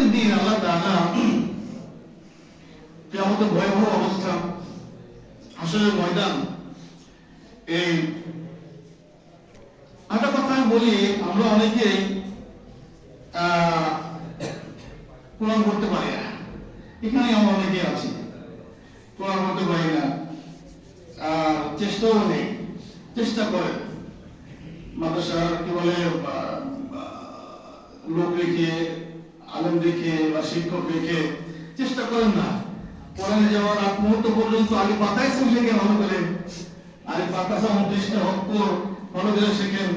কেয়ামতের দিন আল্লাহ তাআলা কেয়ামতের ভয়াবহ অবস্থা আসলে ময়দান, এই একটা কথা আমি বলি, আমরা অনেকেই কোরআন করতে পারি না। এখানে আমরা অনেকে আছি। কোরআন করতে পারি না। চেষ্টাও নেই। চেষ্টা করেন। মাদ্রাসার কি বলে লোক রেখে আলম দেখে বা শিক্ষক দেখে চেষ্টা করেন না। কোরআনে যাওয়ার আগ মুহূর্ত পর্যন্ত আগে পাতায় শেখেন ভালো করে? আরে পাতা উনত্রিশটা অক্ষর ভালো করে শেখেন।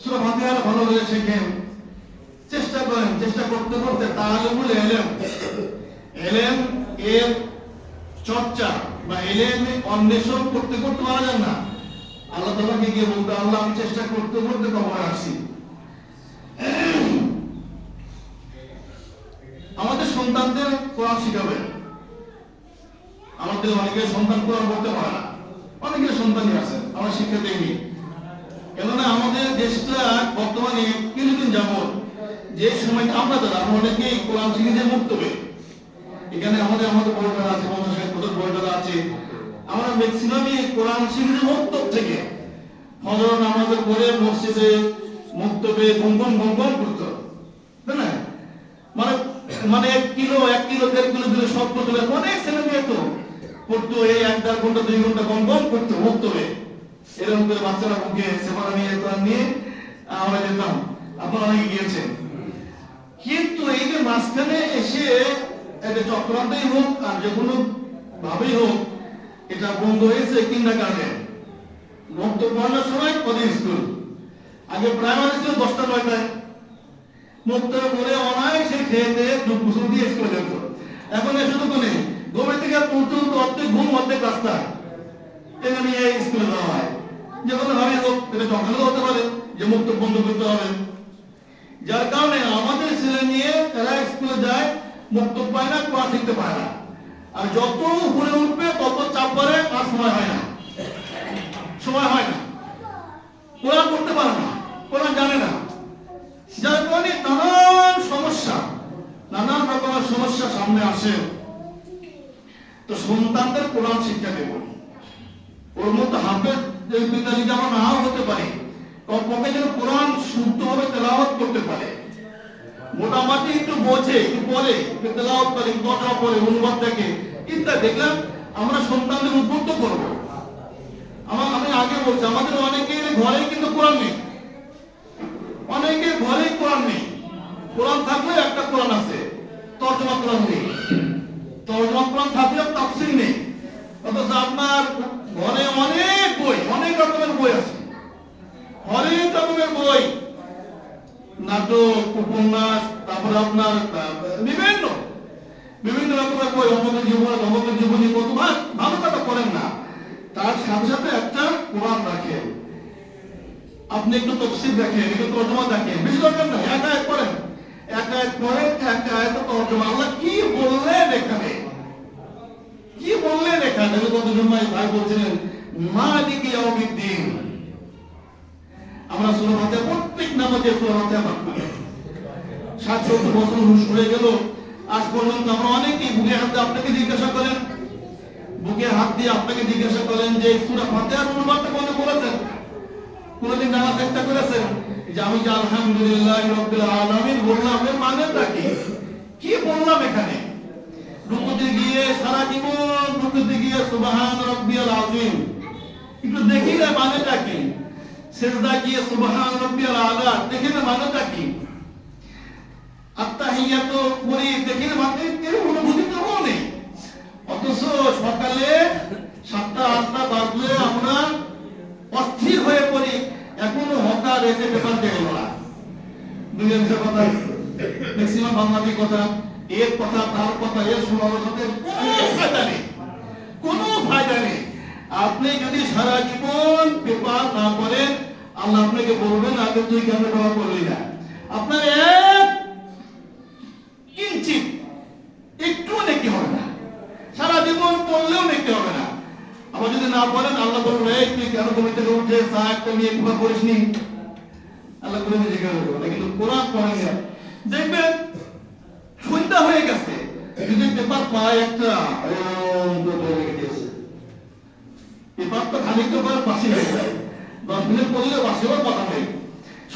সুরা ফাতিহার ভালো করে শেখেন। চেষ্টা করেন, চেষ্টা করতে করতে তাহলে এলেম এলেম এর চর্চা বা এলেম অন্বেষণ করতে করতে মারা যান না। আল্লাহ তোমাকে গিয়ে বলতে, আল্লাহ, আমি চেষ্টা করতে করতে কবর আসি আমাদের সন্তানদের কোরআন শিখাবেন আমাদের অনেকের সন্তান কোরআন পড়তে পারে না। অনেকের সন্তানই আছে, আমরা শিক্ষা দেইনি। কেননা আমাদের দেশটা বর্তমানে কিছুদিন যাবত যে সময় আমরা যারা, আমরা অনেকেই কোরআন শিখেছে মুক্ত হয়ে এখানে আমাদের আমাদের বইটারা আছে, পঞ্চাশ ষাট বছর বইটারা আছে। আমরা ম্যাক্সিমামই কোরআন শিখেছি মুক্ত থেকে। ফজর নামাজের পরে মসজিদে মুক্ত পেয়ে গঙ্গন গঙ্গন করতো মানে এক কিলো এক কিলো, দেড় কিলো দিলে সব তুলে অনেক ছেলে মেয়ে তো পড়তো, এই এক দেড় ঘণ্টা, দুই ঘণ্টা গঙ্গন করতো মুক্ত হয়ে এরকম করে বাচ্চারা মুখে সেবারা নিয়ে কোরআন নিয়ে, আমরা যেতাম। আপনারা অনেকে গিয়েছেন। কিন্তু এই যে মাঝখানে এসে এটা চক্রান্তই হোক, আর যে কোনো ভাবেই হোক, এটা বন্ধ হয়েছে কিন্ডার গার্ডেন মুক্ত পড়ানোর সময় কদিন স্কুল আগে প্রাইমারি ছিল দশটা, নয়টায়। মুক্ত করে অনায়াসে দুধ গোসল দিয়ে স্কুলে যেত এখন এ শুধু কোনে ঘুমের থেকে পড়তে অর্ধেক ঘুম, অর্ধেক রাস্তা। এটা নিয়ে স্কুলে যাওয়া হয়। যে কোনো ভাবে হোক, এটা চক্রান্ত হতে পারে যে মুক্ত বন্ধ করতে হবে। যার কারণে আমাদের ছেলে নিয়ে তারা স্কুলে যায়, মুক্ত পায় না কোরআন শিখতে পায় না। আর যত উপরে উঠবে, তত চাপ পরে আর সময় হয় না। সময় হয় না। কোরআন করতে পারে না। কোরআন জানে না। যার কারণে নানান সমস্যা, নানান রকমের সমস্যা সামনে আসে। তো সন্তানদের কোরআন শিক্ষা দেব। ওর মধ্যে হাফেজ পিতা যদি নাও হতে পারি, কমপক্ষে যেন কোরআন শুদ্ধভাবে তেলাওয়াত করতে পারে। মোটামুটি একটু বোঝে, একটু একটু তেলাওয়াত করে কথা পড়ে, অনুবাদ দেখে। ইত্যাদি দেখলাম, আমরা সন্তানদের উদ্বুদ্ধ করব। আমার আমি আগে বলছি, আমাদের অনেকের ঘরে কিন্তু কোরআন নেই। অনেকের ঘরে কোরআন নেই। কোরআন থাকলেও একটা কোরআন আছে, তর্জমা কোরআন নেই। তর্জমা কোরআন থাকলেও তাফসির নেই। অথচ আপনার ঘরে অনেক বই, অনেক রকমের বই আছে। অনেক রকমের বই। নাটক, উপন্যাস, তারপরে আপনার বিভিন্ন বিভিন্ন রকমের বই অমকের জীবন অমকের জীবনী, কত ভাগ, ভালো কথা করেন না। তার সাথে সাথে একটা কোরআন রাখেন। আপনি একটু তফসিল দেখেন, একটু তর্জমা দেখেন। বেশি দরকার নাই, এক আয়াত পড়েন। এক আয়াত পড়েন, এক আয়াত তর্জমা। আল্লাহ কি বললেন এখানে? কি বললেন এখানে? গত জুম্মায় ভাই বলছিলেন, মালিক ইয়াউমিদ্দিন। আমরা সূরা ফাতিহা, প্রত্যেক নামাজে সূরা ফাতিহা পাঠ করি। ষাট সত্তর বছর হুশ হয়ে গেল। আজ পর্যন্ত আমরা অনেকেই বুকে হাতে আপনাকে জিজ্ঞাসা করেন। বুকে হাত দিয়ে আপনাকে জিজ্ঞাসা করেন যে সূরা ফাতিহার অনুবাদটা করেছেন? কোনদিন জানার চেষ্টা করেছেন যে আমি যে আলহামদুলিল্লাহ রব্বিল আলামিন বললাম, এর মানেটা কি? কি বললাম এখানে? রুকুতে গিয়ে সারা জীবন রুকুতে গিয়ে সুবহান রব্বিয়াল আযীম। একটু দেখি না মানেটা কি? সেজদা গিয়ে সুবহান রব্বিয়াল আলা দেখি না মানেটা কি? আত্তাহিয়াত পড়ি দেখি না মানে এর অনুভূতি তো নেই। অথচ সকালে সাতটা, আটটা বাজলে আমরা অস্থির হয়ে পড়ি এখনও হকার এসে পেপার দেখে দুই অংশের কথা ম্যাক্সিমাম বাংলাদেশ কথা, এর কথা, তার কথা, এর সমালোচনাতে কোনো ফায়দা নেই। কোনো ফায়দা নেই। আপনি যদি সারা জীবন পেপার না করেন আল্লাহ আপনাকে বলবেন, আগে তুই কেন ব্যবহার করলি না? আপনার এক কিঞ্চিত একটু নাকি হবে না সারা জীবন পড়লেও নাকি হবে না আবার যদি না বলেন আল্লাহ বলবেন এই তুই কেন তুমি উঠে সাহায্য নিয়ে একবার করিসনি? আল্লাহ করে জিজ্ঞাসা করবে। না কিন্তু কোরআন পড়েন না দেখবেন যদি পেপার পায় একটা পেপার তো খালি পেপার পাশে হয়ে যায় দশ মিনিট পড়লে বাসেও কথা নেই।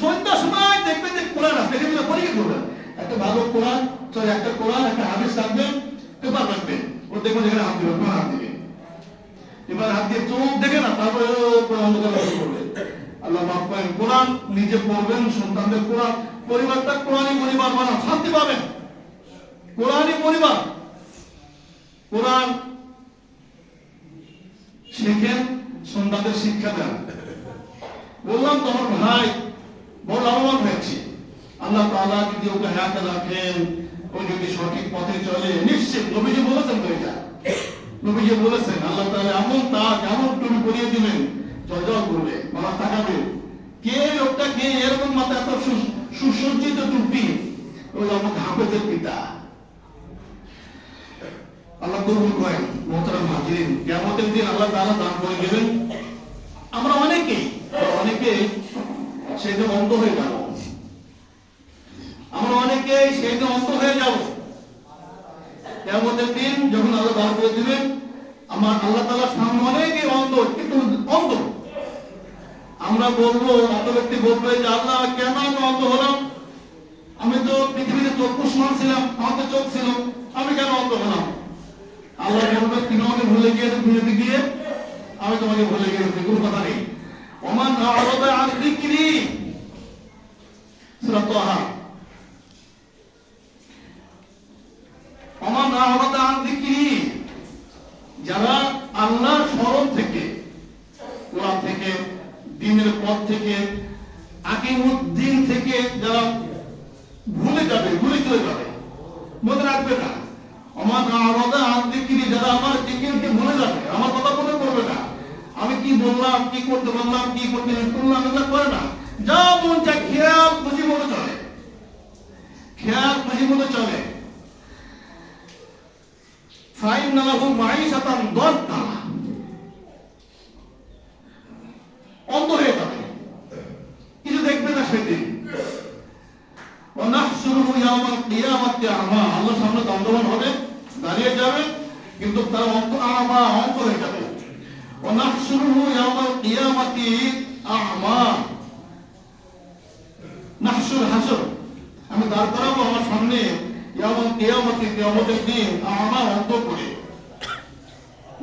সন্ধ্যার সময় দেখবেন যে কোরআন আসবে এখানে পরীক্ষা করবেন একটা ভালো কোরআন সরি একটা কোরআন একটা হাদিস রাখবেন, পেপার রাখবেন। ওর দেখবেন যেখানে হাত দিবেন হাত দিবে এবার হাত দিয়ে চোখ দেখে না, তারপরে কোরআন করবে আল্লাহ মাফ করেন কোরআন নিজে পড়বেন, সন্তানদের কোরআন, পরিবারটা কোরআনই পরিবার বানান শান্তি পাবেন কোরআনই পরিবার। কোরআন শেখেন, সন্তানদের শিক্ষা দেন। বললাম তো আমার ভাই বড় লাভবান হয়েছে। আল্লাহ তাআলা যদি ওকে হায়াতে রাখেন, ও যদি সঠিক পথে চলে, নিশ্চিত নবীজি বলেছেন তো এটা। নবীজি বলেছেন, আল্লাহ তাআলা এমন তাক, এমন টুপি পরিয়ে দিবেন জল করবে মানুষ তাকাবে। কে লোকটা কে এরকম মাথায় এত সুসজ্জিত টুপি? ওই আমার হাফেজের পিতা। আল্লাহ কবুল করেন, মোহতারাম হাজিরিন। কিয়ামতের দিন আল্লাহ তাআলা দান করে দেবেন। আমরা অনেকেই অনেকেই সেদিন অন্ধ হয়ে যাব। আমরা অনেকেই সেদিন অন্ধ হয়ে যাব। কিয়ামতের দিন যখন আল্লাহ দান করে দিবেন, আমার আল্লাহ তাআলার সামনে অনেকেই অন্ধ কিন্তু অন্ধ। আমরা বলব অত ব্যক্তি বলবে যে, আল্লাহ, কেন আমি অন্ধ হলাম? আমি তো পৃথিবীতে চক্ষুষ্মান ছিলাম আমার তো চোখ ছিল, আমি কেন অন্ধ হলাম? আল্লাহ বলবে, তুমি আমাকে ভুলে গিয়েছো দুনিয়াতে গিয়ে, আমি তোমাকে ভুলে গিয়েছি কোনো কথা নেই। ওমান আরাদা আন যিকরি, সূরা তাহা। যারা আল্লাহর স্মরণ থেকে, কোরআন থেকে, দিনের পথ থেকে, আকিমুদ্দিন থেকে যারা ভুলে যাবে, ভুলে চলে যাবে, মনে রাখবে না। আমার কথা মনে করবে না। আমি কি বললাম, কি করতে বললাম কি করতে করলাম না। যা মন খুশি মতো চলে। খেয়াল খুশি মতো চলে। ফাইন নালাহু মাইশাতান দন্তা অন্ধ হয়ে যাবে কিছু দেখবে না সেদিন ونحشره يوم القيامة أعمى আল্লাহ সামনে দণ্ডবান হবে দাঁড়িয়ে যাবে কিন্তু তার অন্ত আমা অন্ত হয়ে যাবে ونحشره يوم القيامة أعمى নাহশুর হাসর আমি দাঁড় করাবো আমার সামনে করে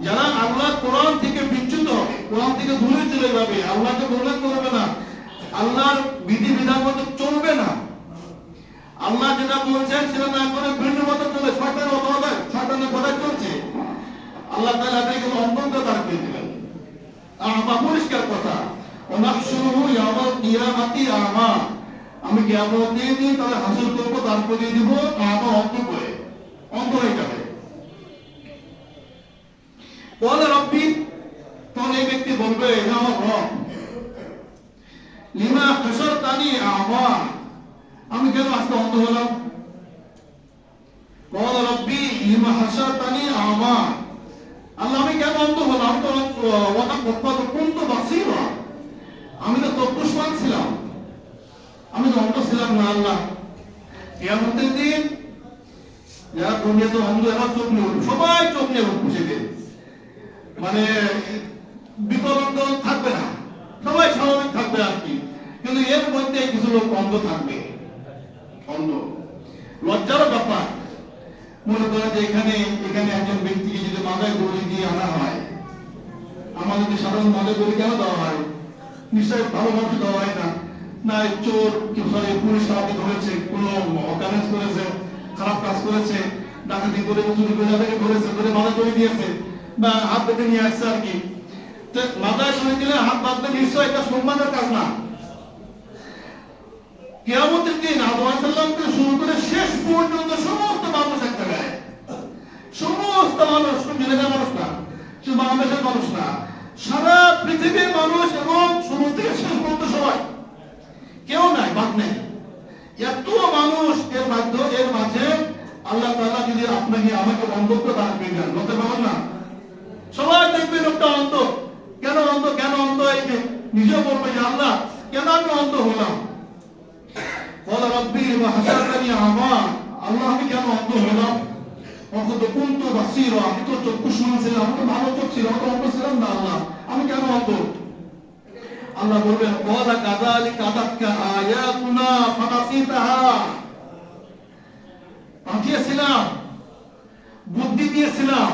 যারা আল্লাহ কোরআন থেকে বিচ্যুত হবে, কোরআন থেকে দূরে চলে যাবে, আল্লাহকে মনে করবে না, আল্লাহর বিধি বিধান মতো চলবে না। আল্লাহ যেটা বলছেন সেটা না করে ভিন্ন মতো চলে শয়তান অপরাধ, শয়তানের কথা চলছে। আল্লাহ তাআলা তাকে অন্তত তার করে দিবেন আমা পরিষ্কার কথা। ওনাহশুরুহু ইয়ামাল কিয়ামাতি আমি তাহলে হাসিল করব তারপর দিয়ে দিব অন্ত করে অন্ত হয়ে যাবে। বলে রব্বি তখন এই ব্যক্তি বলবে লিমা ফেসর তানি আমার আমি কেন আসতে অন্ধ হলাম? বল রব্বি, লিমা হাসার তানি আমার আল্লাহ, আমি কেন অন্ধ হলাম? তো কিয়ামতের দিন যারা দুনিয়াতে অন্ধ এরা চোখ নিয়ে সবাই চোখ নিয়ে উঠবে মানে বিকলঙ্গ থাকবে না। সবাই স্বাভাবিক থাকবে আর কি। কিন্তু এর মধ্যে কিছু লোক অন্ধ থাকবে। অন্ধ। লজ্জারও ব্যাপার। মনে করেন যে এখানে এখানে একজন ব্যক্তিকে যদি মাথায় দড়ি দিয়ে আনা হয়, আমাদেরকে সাধারণ মাথায় দড়ি কেন দেওয়া হয়? নিশ্চয়ই ভালো মানুষ দেওয়া হয় না। না চোর পুলিশ ধরেছে কোনো করেছে, খারাপ কাজ করেছে, ডাকাতি করে চুরি করে ধরেছে দড়ি দিয়েছে বা হাত বেঁধে নিয়ে আসছে আর কি। মাথায় হাত নিশ্চয় এটা সম্মানের কাজ না। কেয়ামতের দিন শুরু করে শেষ পর্যন্ত সমস্ত মানুষ এক জায়গায় সমস্ত মানুষ মানুষ না, শুধু বাংলাদেশের মানুষ না, সারা পৃথিবীর মানুষ এবং থেকে শেষ পর্যন্ত সবাই। কেউ নাই বাদ নেই। এত মানুষ এর মাধ্য, এর মাঝে আল্লাহ তাআলা যদি আপনাকে, আমাকে অন্ধত্ব দান করে দেন বলতে পারেন না। সবাই দেখবে লোকটা অন্ধ। কেন অন্ধ? কেন অন্ধ এই যে? নিজেও বলবে যে, আল্লাহ, কেন আমি অন্ধ হলাম? বলে, রব্বি লমা হাসারতানি আমা আল্লাহ, আমি কেন অন্ধ হলাম? অকত কুন্ত বাসির। আমি তো চক্ষু শুনেছিলাম আমি তো ভালো চোখ অন্ধ ছিলাম না, আল্লাহ। আমি কেন অন্ধ? আল্লাহ বলবেন, ওয়ালা কাযালিকা পাঠিয়েছিলাম, বুদ্ধি দিয়েছিলাম,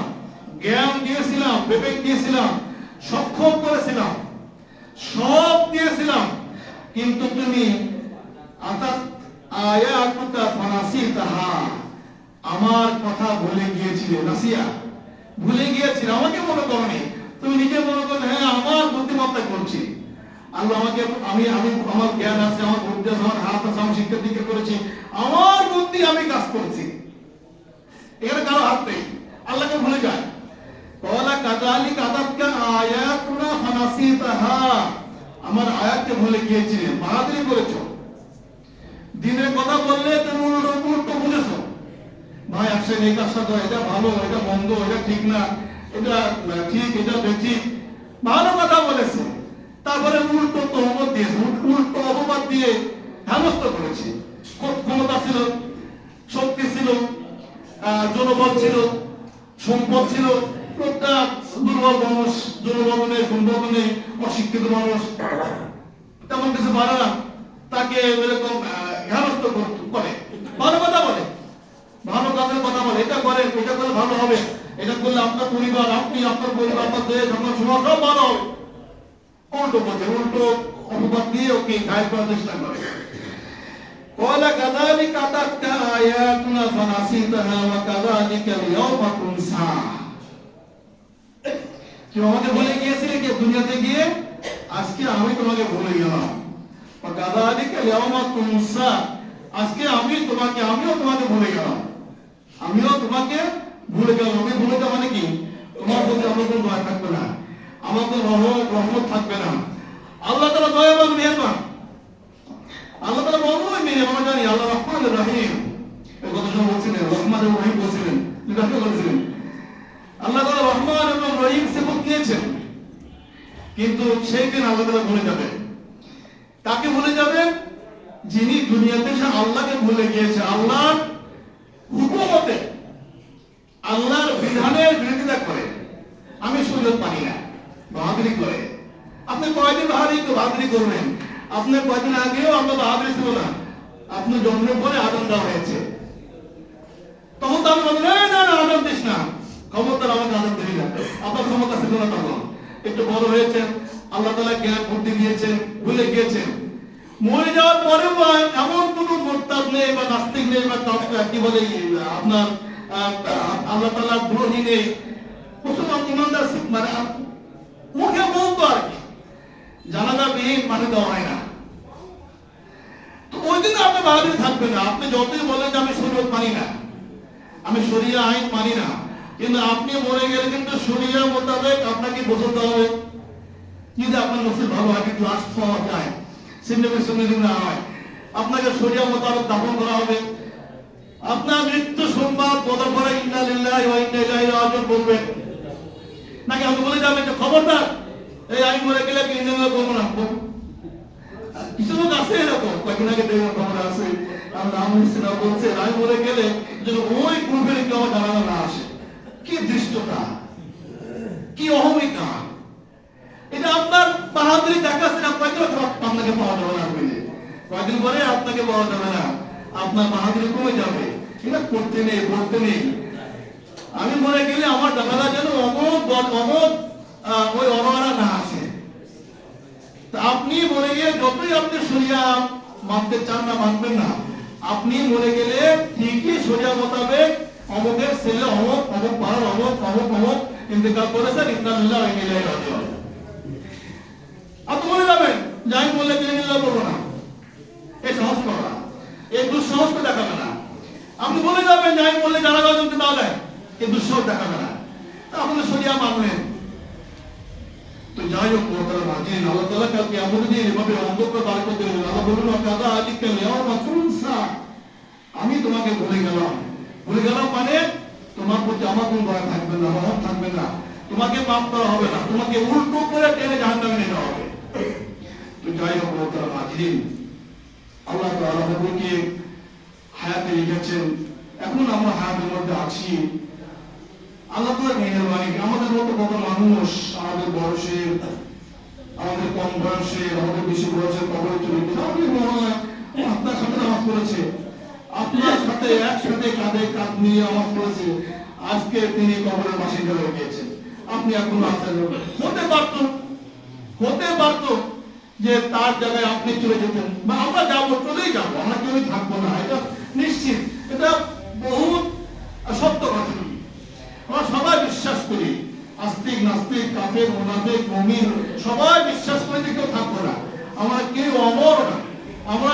জ্ঞান দিয়েছিলাম, বিবেক দিয়েছিলাম, সক্ষম করেছিলাম, সব দিয়েছিলাম। কিন্তু তুমি আমার কথা ভুলে গিয়েছিলে, নাসিয়া। ভুলে গিয়েছিলে, আমাকে মনে করনি তুমি নিজে মনে করলে হ্যাঁ আমার বুদ্ধিমত্তা করছি আল্লাহ আমাকে আমি আমি আমার আমার কাজ ভুলে আয়াতকে ভুলে বাহাদুরি দিনের কথা বললে তুমি ভাই আসেন এই কাজটা করো, এটা ভালো এটা মন্দ এটা ঠিক না এটা ঠিক এটা বেঠিক। ভালো কথা বলেছে। তারপরে উল্টো তহমত দিয়েছে উল্টো অপবাদ দিয়ে হেনস্থ করেছে। ক্ষমতা ছিল, শক্তি ছিল জনবল ছিল, সম্পদ ছিল। দুর্বল মানুষ নেই অশিক্ষিত মানুষ, তেমন কিছু পারে না। তাকে এরকম করে ভালো কথা বলে। ভালো কাজের কথা বলে। এটা করেন এটা করলে ভালো হবে। এটা করলে আপনার পরিবার, আপনি, আপনার পরিবার, আপনার দেশ, আপনার সমাজ সব ভালো হবে। উল্টো বলছে উল্টো অপবাদ দিয়ে ওকে ঘায়ল করার চেষ্টা করে قال كذلك أتتك آياتنا فنسيتها وكذلك اليوم تنسى কেউ আমাকে বলে গিয়েছিলে কি দুনিয়াতে গিয়ে আজকে আমি তোমাকে ভুলে গেলাম وكذلك اليوم تنسى আজকে আমি তোমাকে আমিও তোমাকে ভুলে গেলাম আমিও তোমাকে ভুলে গেলাম আমি ভুলে যাওয়া মানে কি তোমার প্রতি আমার কোনো দয়া থাকবে না কোনো রহমত থাকবে না। আল্লাহ তাআলা দয়াবান, মেহেরবান। আল্লাহ মেরে আমরা জানি আল্লাহ রহমান রহিম। বলছিলেন, রহমান বলছিলেন ব্যাখ্যা করেছিলেন। আল্লাহ রহমান এবং রহিম সেবক কিন্তু সেই দিন আল্লাহ তাআলা ভুলে যাবেন কাকে ভুলে যাবেন যিনি দুনিয়াতে সে আল্লাহকে ভুলে গিয়েছে। আল্লাহর হুকুমতে, আল্লাহর বিধানের বিরোধিতা করে। আমি সুযোগ পাই না। বাহাদুরি করে। আপনি কয়দিন বাহাদুরি বাহাদুরি করবেন। আপনার কয়দিন আগেও আমরা বাহাদুরি ছিল না। আপনার জন্মের পরে আদম দেওয়া হয়েছে। তখন তো আমি বললাম, না না আদম দিস না। ক্ষমতার আমাকে আদম দিবি না। আপনার ক্ষমতা ছিল না তখন। একটু বড় হয়েছেন, আল্লাহ তালা জ্ঞান বুদ্ধি দিয়েছেন, ভুলে গিয়েছেন। মরে যাওয়ার পরেও এমন কোনো মোরতাদ নেই বা নাস্তিক নেই বা কি বলে, আপনার আল্লাহ তালা দ্রোহী নেই। মুসলমান ইমানদার মানে মুখে বলতো আর কি। জানাজা বিহীন মানে দেওয়া হয় না। তো ওই দিন আপনি বাহাদুরি থাকবে না। আপনি যতই বলেন যে আমি শরীয়ত মানি না, আমি শরিয়া আইন মানি না, কিন্তু আপনি মরে গেলে কিন্তু শরিয়া মোতাবেক আপনাকে বোঝাতে হবে। যদি আপনার নসিব ভালো হয়, কিন্তু লাশ পাওয়া যায় সিন্নবীর সঙ্গে না হয়। আপনাকে শরিয়া মোতাবেক দাফন করা হবে। আপনার মৃত্যু সংবাদ বদল করে ইন্না লিল্লাহি ওয়া ইন্না ইলাইহি বলবেন। নাকি আপনি বলে যাবেন যে খবরদার। এই আমি মরে গেলে কি ইন্না করব না কিছু লোক আছে এরকম, কয়েকদিন আগে দেখলাম খবর আছে আমার নাম ইসলাম বলছে আমি মরে গেলে যেন ওই গ্রুপের কেউ আমার জানানো না আসে। কি দৃষ্টতা? কি অহমিকা? এটা আপনার বাহাদুরি দেখাচ্ছে না? কয়েকদিন আপনাকে পাওয়া যাবে না কয়েকদিন পরে আপনাকে পাওয়া যাবে না। আপনার বাহাদুরি কমে যাবে। এটা করতে নেই, বলতে নেই। আমি মরে গেলে আমার জানালা যেন অমোক অমোক ওই অনহারা না আসে। তা আপনি মরে গিয়ে যতই আপনি সরিয়া মানতে চান না মানবেন না। আপনি মরে গেলে ঠিকই সরিয়া মোতাবেক অমুকের ছেলে অমুক অমুক পাড়ার অমুক অমুক অমুক ইন্তেকাল করেছেন ইন্দাল্লাহ ইলাইহি রাজিউন। আপনি মনে যাবেন, যাই বললে তিনি নিল্লাহ বলব না। এই সাহস করো এই দুঃসাহসটা দেখাবে না। আপনি বলে যাবেন, যাই বললে যারা গাজনকে দাও দেয় এই দুঃসাহস দেখাবে না। তা সরিয়া লিয়াউমা আমি তোমাকে ভুলে গেলাম। ভুলে গেলাম মানে তোমার প্রতি আমার কোনো দয়া থাকবে না, রহম থাকবে না। তোমাকে মাফ করা হবে না। তোমাকে উল্টো করে টেনে জাহান্নামে হবে। তো যাই হোক, মোহতারা মাজিন আল্লাহ হায়াতে রেখেছেন এখন আমরা হায়াতের মধ্যে আছি। আল্লাহ মেহেরবানি, আমাদের মতো কত মানুষ আমাদের বয়সের আমাদের কম বয়সের আমাদের বেশি বয়সের কবরে চলে গেছে। আপনার সাথে নামাজ পড়েছে, আপনার সাথে একসাথে কাঁধে কাঁধ নিয়ে নামাজ পড়েছে। আজকে তিনি কবরের বাসিন্দা হয়ে গিয়েছেন। আপনি এখন আছেন? হতে পারত হতে পারত যে তার জায়গায় আপনি চলে যেতেন। বা আমরা যাব, চলেই যাব, আমরা কেউই থাকব না। এটা নিশ্চিত, এটা বহুত সত্য কথা। বিশ্বাস করি। আস্তিক, নাস্তিক, কাফের, মোনাফিক, মমিন, সবাই বিশ্বাস করে যে কেউ থাকব না। আমরা কেউ অমর না। আমরা